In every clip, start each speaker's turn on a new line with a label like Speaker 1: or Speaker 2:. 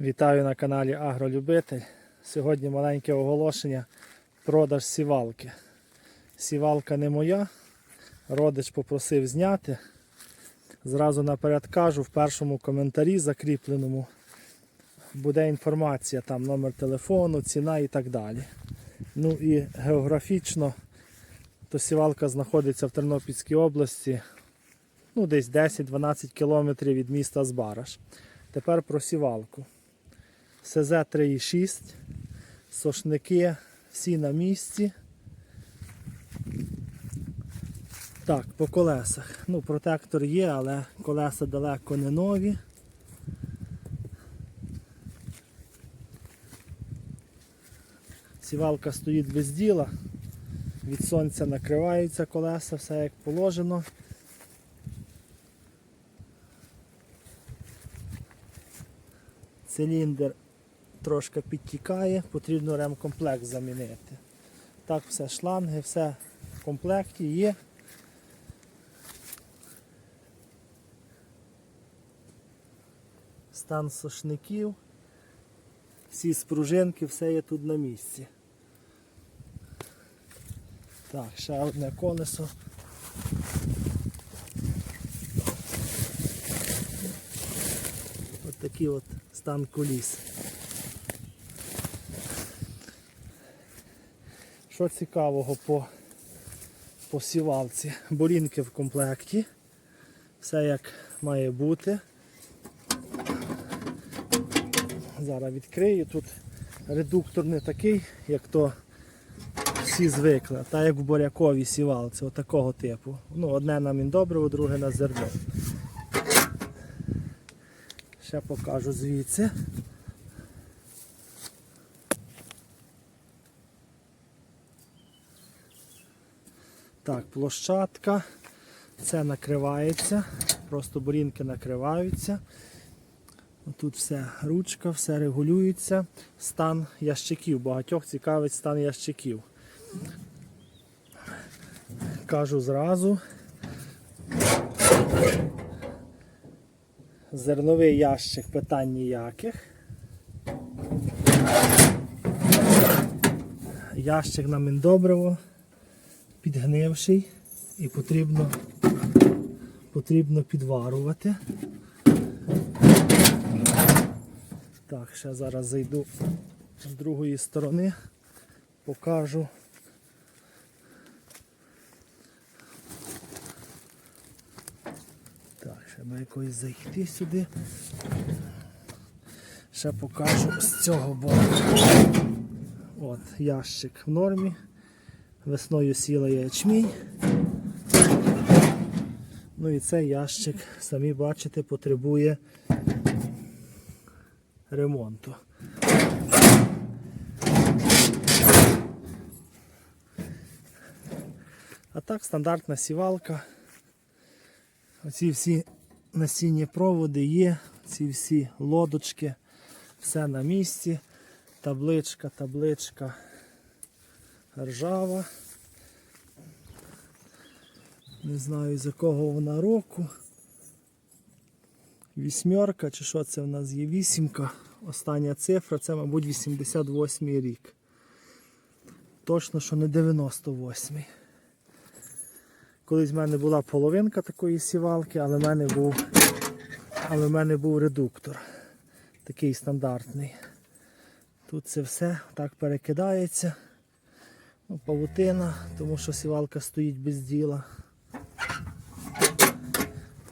Speaker 1: Вітаю на каналі Агролюбитель. Сьогодні маленьке оголошення продаж сівалки. Сівалка не моя. Родич попросив зняти. Зразу наперед кажу, в першому коментарі закріпленому буде інформація, там номер телефону, ціна і так далі. Ну і географічно, то сівалка знаходиться в Тернопільській області, ну десь 10-12 кілометрів від міста Збараш. Тепер про сівалку. СЗ 3,6, сошники всі на місці. Так, по колесах. Ну, протектор є, але колеса далеко не нові. Сівалка стоїть без діла. Від сонця накриваються колеса, все як положено. Циліндр трошки підтікає, потрібно ремкомплект замінити. Так, все шланги, все в комплекті є. Стан сошників, всі спружинки, все є тут на місці. Так, ще одне колесо. Ось такий от стан коліс. Що цікавого по, по сівалці? Болінки в комплекті. Все як має бути. Зараз відкрию. Тут редуктор не такий, як то всі звикли, та як в буряковій сівалці, отакого типу. Ну, одне на міндобриво, друге на зерно. Ще покажу звідси. Так, площадка. Це накривається. Просто бурінки накриваються. Тут все ручка, все регулюється. Стан ящиків. Багатьох цікавить стан ящиків. Кажу зразу. Зерновий ящик питань ніяких. Ящик на міндобриво підгнивший і потрібно, потрібно підварувати. Так, ще зараз зайду з другої сторони, покажу. Так, ще би якось зайти сюди. Ще покажу з цього боку. От, ящик в нормі. Весною сіла ячмінь. Ну і цей ящик, самі бачите, потребує ремонту. А так стандартна сівалка. Оці всі насінні проводи є, ці всі лодочки, все на місці. Табличка, табличка ржава. Не знаю з якого вона року. Вісьмерка, чи що це в нас є вісімка. Остання цифра, це, мабуть, 88 рік. Точно, що не 98. Колись в мене була половинка такої сівалки, але в мене був, але в мене був редуктор. Такий стандартний. Тут це все так перекидається. Ну, павутина, тому що сівалка стоїть без діла.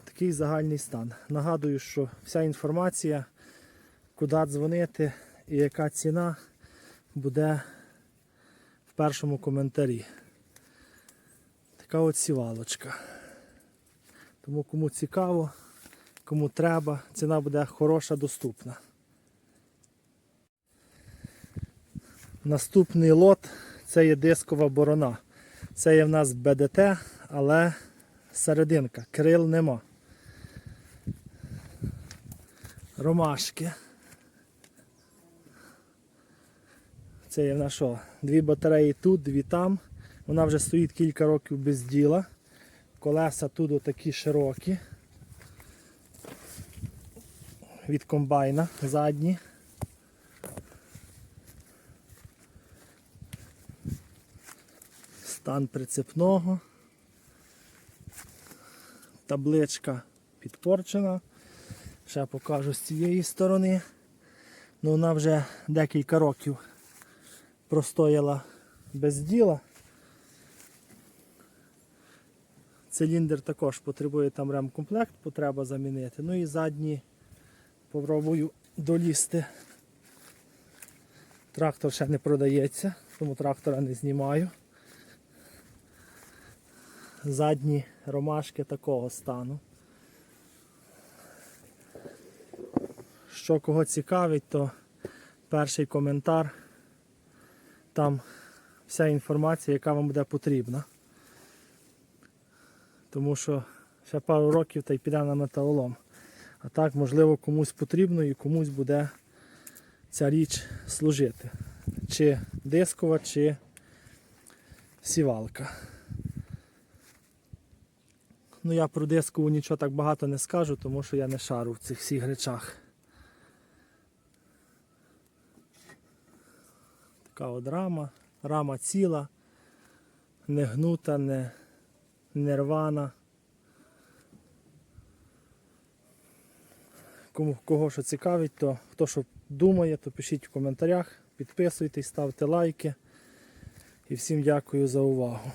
Speaker 1: Такий загальний стан. Нагадую, що вся інформація, куди дзвонити і яка ціна буде в першому коментарі. Така от сівалочка. Тому кому цікаво, кому треба, ціна буде хороша, доступна. Наступний лот це є дискова борона. Це є в нас БДТ, але серединка, крил нема. Ромашки. Це є в нас що? Дві батареї тут, дві там. Вона вже стоїть кілька років без діла. Колеса тут отакі широкі. Від комбайна задні. Стан прицепного. Табличка підпорчена. Ще покажу з цієї сторони. Ну, вона вже декілька років простояла без діла. Циліндр також потребує там ремкомплект, потреба замінити. Ну і задні попробую долізти. Трактор ще не продається, тому трактора не знімаю. Задні ромашки такого стану. Що кого цікавить, то перший коментар. Там вся інформація, яка вам буде потрібна. Тому що ще пару років та й піде на металолом. А так, можливо, комусь потрібно і комусь буде ця річ служити. Чи дискова, чи сівалка. Ну, я про дискову нічого так багато не скажу, тому що я не шару в цих всіх речах. Така от рама. Рама ціла, не гнута, не, не рвана. Кому кого що цікавить, то хто що думає, то пишіть в коментарях, підписуйтесь, ставте лайки. І всім дякую за увагу.